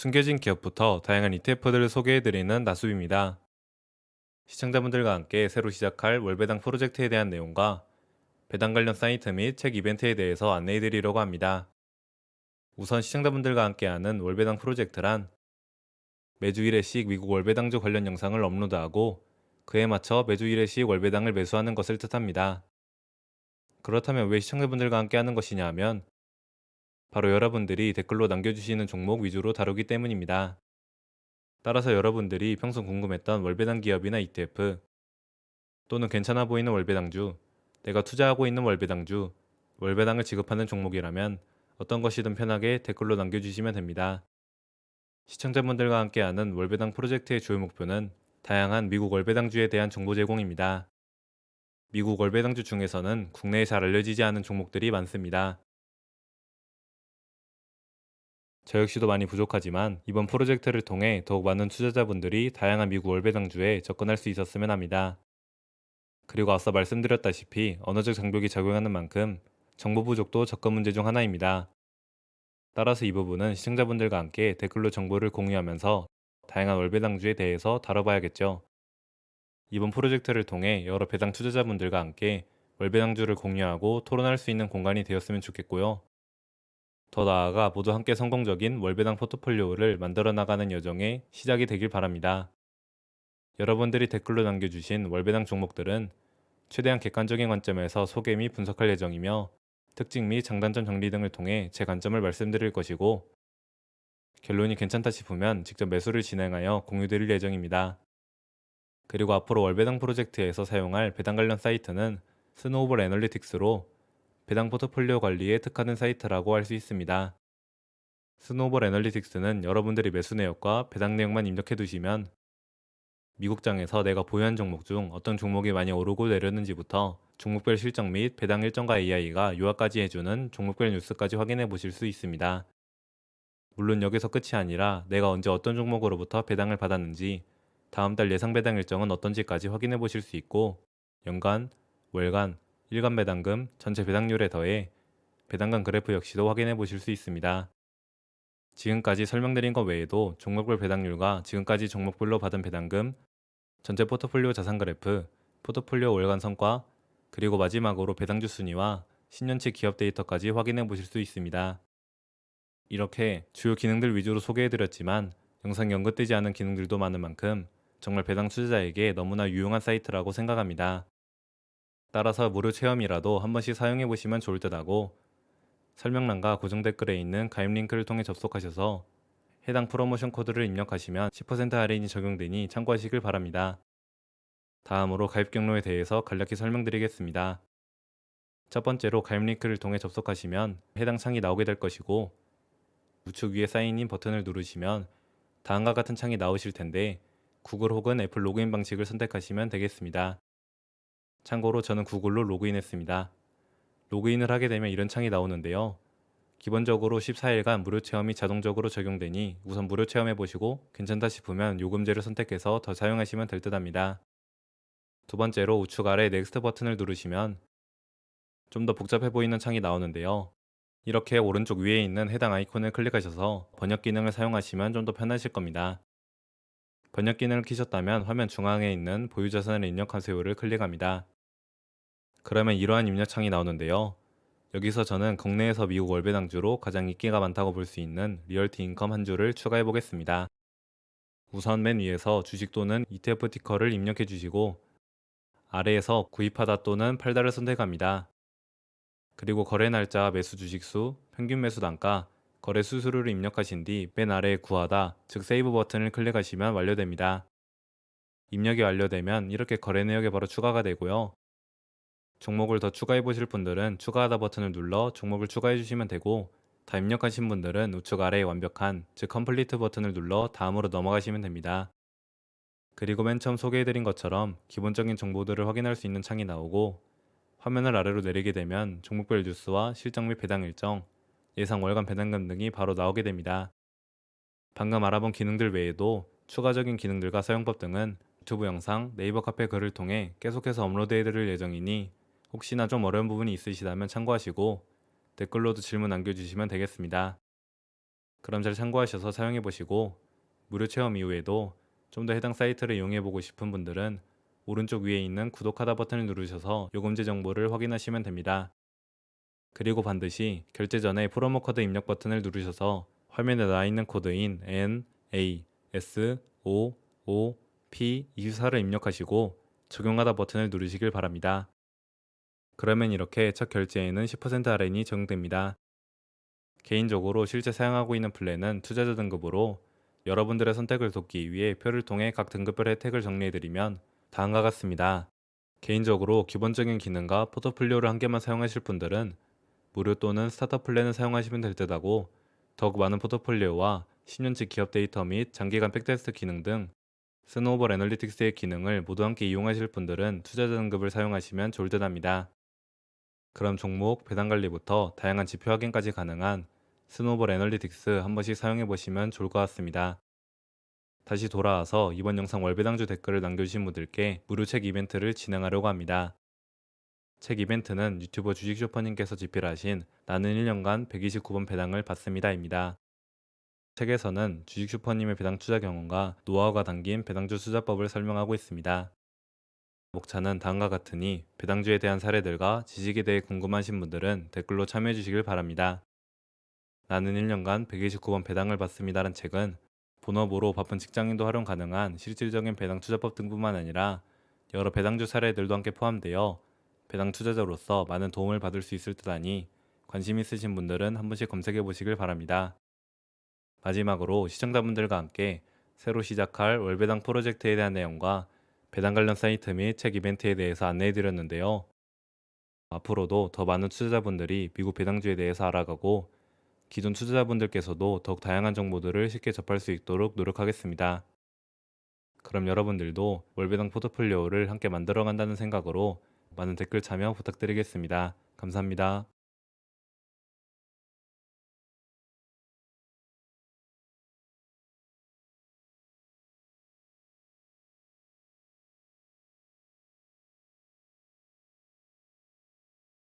숨겨진 기업부터 다양한 ETF들을 소개해드리는 나수입니다. 시청자분들과 함께 새로 시작할 월배당 프로젝트에 대한 내용과 배당 관련 사이트 및 책 이벤트에 대해서 안내해드리려고 합니다. 우선 시청자분들과 함께하는 월배당 프로젝트란 매주 1회씩 미국 월배당주 관련 영상을 업로드하고 그에 맞춰 매주 1회씩 월배당을 매수하는 것을 뜻합니다. 그렇다면 왜 시청자분들과 함께하는 것이냐 하면 바로 여러분들이 댓글로 남겨주시는 종목 위주로 다루기 때문입니다. 따라서 여러분들이 평소 궁금했던 월배당 기업이나 ETF 또는 괜찮아 보이는 월배당주, 내가 투자하고 있는 월배당주, 월배당을 지급하는 종목이라면 어떤 것이든 편하게 댓글로 남겨주시면 됩니다. 시청자분들과 함께하는 월배당 프로젝트의 주요 목표는 다양한 미국 월배당주에 대한 정보 제공입니다. 미국 월배당주 중에서는 국내에 잘 알려지지 않은 종목들이 많습니다. 저 역시도 많이 부족하지만 이번 프로젝트를 통해 더욱 많은 투자자분들이 다양한 미국 월배당주에 접근할 수 있었으면 합니다. 그리고 앞서 말씀드렸다시피 언어적 장벽이 작용하는 만큼 정보 부족도 접근 문제 중 하나입니다. 따라서 이 부분은 시청자분들과 함께 댓글로 정보를 공유하면서 다양한 월배당주에 대해서 다뤄봐야겠죠. 이번 프로젝트를 통해 여러 배당 투자자분들과 함께 월배당주를 공유하고 토론할 수 있는 공간이 되었으면 좋겠고요. 더 나아가 모두 함께 성공적인 월배당 포트폴리오를 만들어 나가는 여정의 시작이 되길 바랍니다. 여러분들이 댓글로 남겨주신 월배당 종목들은 최대한 객관적인 관점에서 소개 및 분석할 예정이며 특징 및 장단점 정리 등을 통해 제 관점을 말씀드릴 것이고 결론이 괜찮다 싶으면 직접 매수를 진행하여 공유드릴 예정입니다. 그리고 앞으로 월배당 프로젝트에서 사용할 배당 관련 사이트는 스노우볼 애널리틱스로 배당 포트폴리오 관리에 특화된 사이트라고 할 수 있습니다. 스노우볼 애널리틱스는 여러분들이 매수 내역과 배당 내역만 입력해 두시면 미국장에서 내가 보유한 종목 중 어떤 종목이 많이 오르고 내렸는지부터 종목별 실적 및 배당 일정과 AI가 요약까지 해주는 종목별 뉴스까지 확인해 보실 수 있습니다. 물론 여기서 끝이 아니라 내가 언제 어떤 종목으로부터 배당을 받았는지, 다음 달 예상 배당 일정은 어떤지까지 확인해 보실 수 있고, 연간, 월간, 일간 배당금, 전체 배당률에 더해 배당금 그래프 역시도 확인해 보실 수 있습니다. 지금까지 설명드린 것 외에도 종목별 배당률과 지금까지 종목별로 받은 배당금, 전체 포트폴리오 자산 그래프, 포트폴리오 월간 성과, 그리고 마지막으로 배당주 순위와 신년치 기업 데이터까지 확인해 보실 수 있습니다. 이렇게 주요 기능들 위주로 소개해 드렸지만 영상 연결되지 않은 기능들도 많은 만큼 정말 배당 투자자에게 너무나 유용한 사이트라고 생각합니다. 따라서 무료 체험이라도 한 번씩 사용해 보시면 좋을 듯 하고 설명란과 고정 댓글에 있는 가입 링크를 통해 접속하셔서 해당 프로모션 코드를 입력하시면 10% 할인이 적용되니 참고하시길 바랍니다. 다음으로 가입 경로에 대해서 간략히 설명드리겠습니다. 첫 번째로 가입 링크를 통해 접속하시면 해당 창이 나오게 될 것이고 우측 위에 사인인 버튼을 누르시면 다음과 같은 창이 나오실 텐데 구글 혹은 애플 로그인 방식을 선택하시면 되겠습니다. 참고로 저는 구글로 로그인했습니다. 로그인을 하게 되면 이런 창이 나오는데요. 기본적으로 14일간 무료 체험이 자동적으로 적용되니 우선 무료 체험해 보시고 괜찮다 싶으면 요금제를 선택해서 더 사용하시면 될 듯 합니다. 두 번째로 우측 아래 넥스트 버튼을 누르시면 좀 더 복잡해 보이는 창이 나오는데요. 이렇게 오른쪽 위에 있는 해당 아이콘을 클릭하셔서 번역 기능을 사용하시면 좀 더 편하실 겁니다. 번역 기능을 키셨다면 화면 중앙에 있는 보유 자산을 입력하세요를 클릭합니다. 그러면 이러한 입력창이 나오는데요. 여기서 저는 국내에서 미국 월배당주로 가장 인기가 많다고 볼 수 있는 리얼티 인컴 한 주를 추가해 보겠습니다. 우선 맨 위에서 주식 또는 ETF 티커를 입력해 주시고 아래에서 구입하다 또는 팔다를 선택합니다. 그리고 거래 날짜, 매수 주식수, 평균 매수 단가, 거래 수수료를 입력하신 뒤 맨 아래에 구하다, 즉 세이브 버튼을 클릭하시면 완료됩니다. 입력이 완료되면 이렇게 거래 내역에 바로 추가가 되고요. 종목을 더 추가해 보실 분들은 추가하다 버튼을 눌러 종목을 추가해 주시면 되고 다 입력하신 분들은 우측 아래에 완벽한 즉 컴플리트 버튼을 눌러 다음으로 넘어가시면 됩니다. 그리고 맨 처음 소개해드린 것처럼 기본적인 정보들을 확인할 수 있는 창이 나오고 화면을 아래로 내리게 되면 종목별 뉴스와 실적 및 배당 일정, 예상 월간 배당금 등이 바로 나오게 됩니다. 방금 알아본 기능들 외에도 추가적인 기능들과 사용법 등은 유튜브 영상, 네이버 카페 글을 통해 계속해서 업로드해드릴 예정이니 혹시나 좀 어려운 부분이 있으시다면 참고하시고 댓글로도 질문 남겨주시면 되겠습니다. 그럼 잘 참고하셔서 사용해 보시고 무료 체험 이후에도 좀 더 해당 사이트를 이용해 보고 싶은 분들은 오른쪽 위에 있는 구독하다 버튼을 누르셔서 요금제 정보를 확인하시면 됩니다. 그리고 반드시 결제 전에 프로모 코드 입력 버튼을 누르셔서 화면에 나와 있는 코드인 N, A, S, O, O, P 24를 입력하시고 적용하다 버튼을 누르시길 바랍니다. 그러면 이렇게 첫 결제에는 10% 할인이 적용됩니다. 개인적으로 실제 사용하고 있는 플랜은 투자자 등급으로 여러분들의 선택을 돕기 위해 표를 통해 각 등급별 혜택을 정리해드리면 다음과 같습니다. 개인적으로 기본적인 기능과 포트폴리오를 한 개만 사용하실 분들은 무료 또는 스타터 플랜을 사용하시면 될 듯하고 더욱 많은 포트폴리오와 10년치 기업 데이터 및 장기간 백테스트 기능 등 스노우볼 애널리틱스의 기능을 모두 함께 이용하실 분들은 투자자 등급을 사용하시면 좋을 듯합니다. 그럼 종목, 배당 관리부터 다양한 지표 확인까지 가능한 스노우볼 애널리틱스 한 번씩 사용해 보시면 좋을 것 같습니다. 다시 돌아와서 이번 영상 월배당주 댓글을 남겨주신 분들께 무료 책 이벤트를 진행하려고 합니다. 책 이벤트는 유튜버 주식 쇼퍼님께서 집필하신 나는 1년간 129번 배당을 받습니다입니다. 책에서는 주식 슈퍼님의 배당 투자 경험과 노하우가 담긴 배당주 투자법을 설명하고 있습니다. 목차는 다음과 같으니 배당주에 대한 사례들과 지식에 대해 궁금하신 분들은 댓글로 참여해 주시길 바랍니다. 나는 1년간 129번 배당을 받습니다란 책은 본업으로 바쁜 직장인도 활용 가능한 실질적인 배당 투자법 등뿐만 아니라 여러 배당주 사례들도 함께 포함되어 배당 투자자로서 많은 도움을 받을 수 있을 듯하니 관심 있으신 분들은 한 번씩 검색해 보시길 바랍니다. 마지막으로 시청자분들과 함께 새로 시작할 월배당 프로젝트에 대한 내용과 배당 관련 사이트 및 책 이벤트에 대해서 안내해 드렸는데요. 앞으로도 더 많은 투자자분들이 미국 배당주에 대해서 알아가고 기존 투자자분들께서도 더욱 다양한 정보들을 쉽게 접할 수 있도록 노력하겠습니다. 그럼 여러분들도 월배당 포트폴리오를 함께 만들어 간다는 생각으로 많은 댓글 참여 부탁드리겠습니다. 감사합니다.